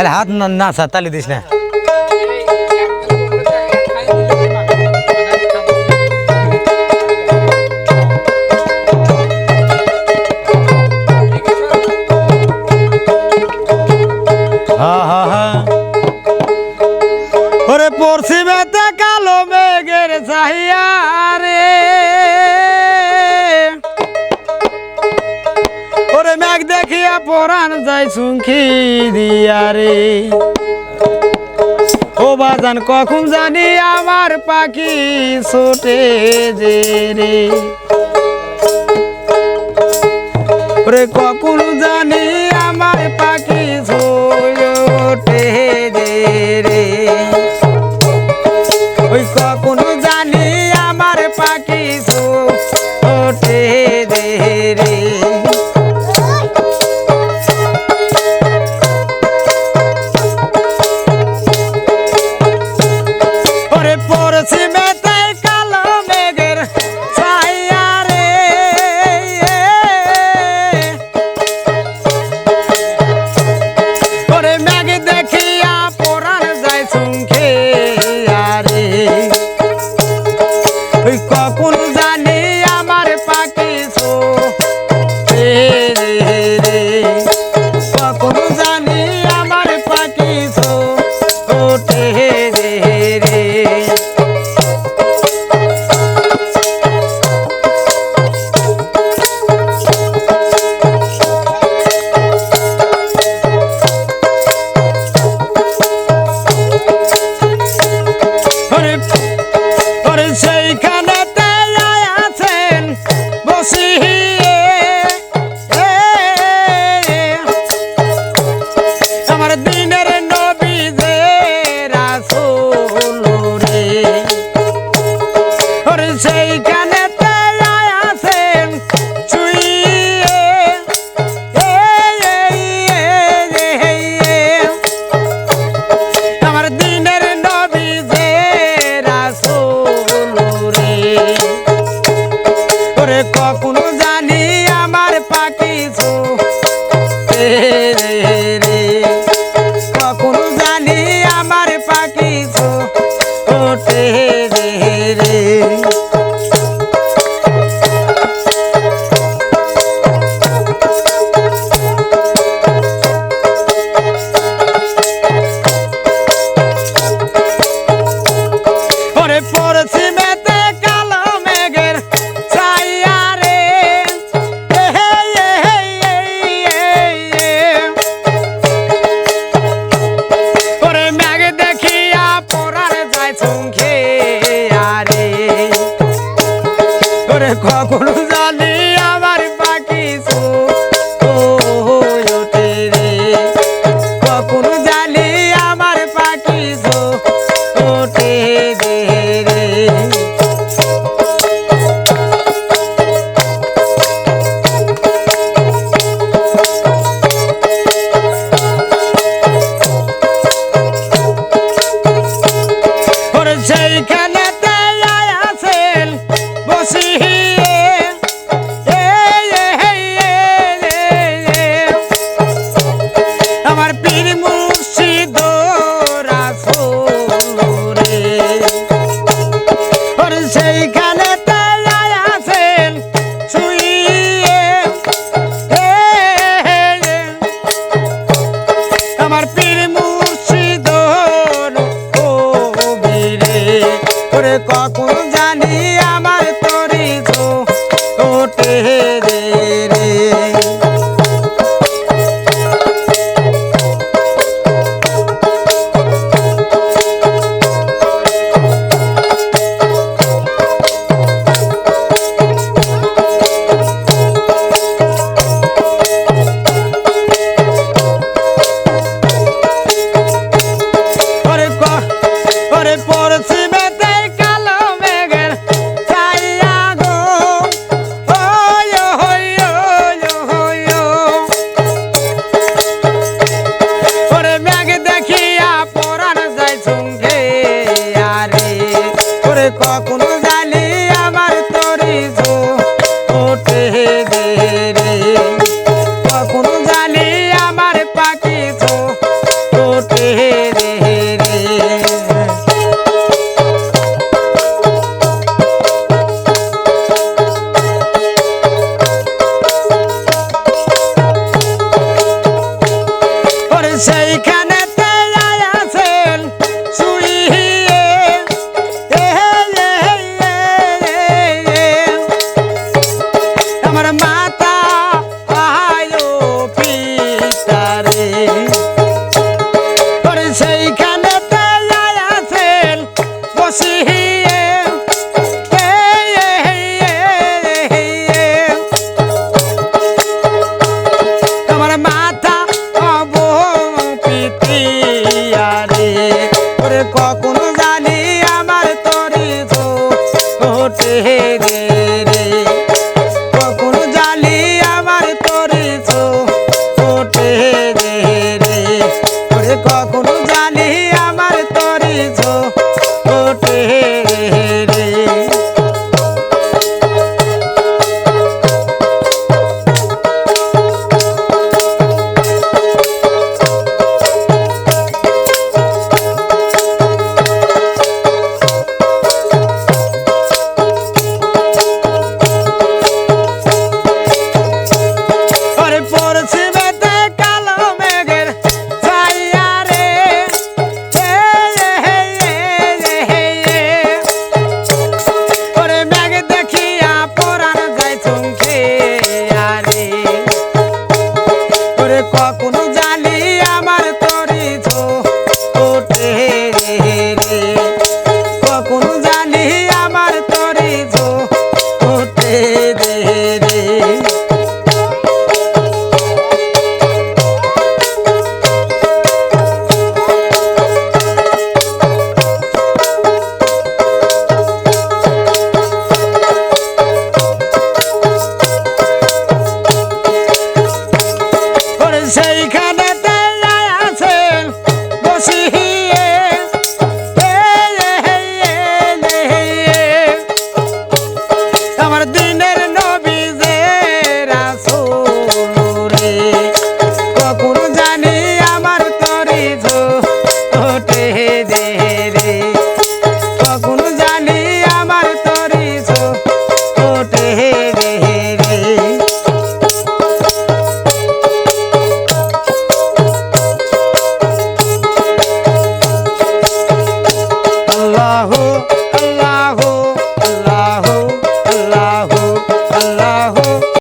খালি হাত না না স্যার তালি দিস না। ওরে পশ্চিমেতে কালো মেঘের চাহিয়া রে। পরাণ যাই সুখি দিয়া রে ও বাজান, কখন জানি আমার পাখি ছোটে যে রে? রে কখন জানি আমার পাখি Jesus. take ওরে কখন জানি গালি আমার তোরি লাগে রে। কখন জালি আমার তোরে ছোটে রে রে। কখন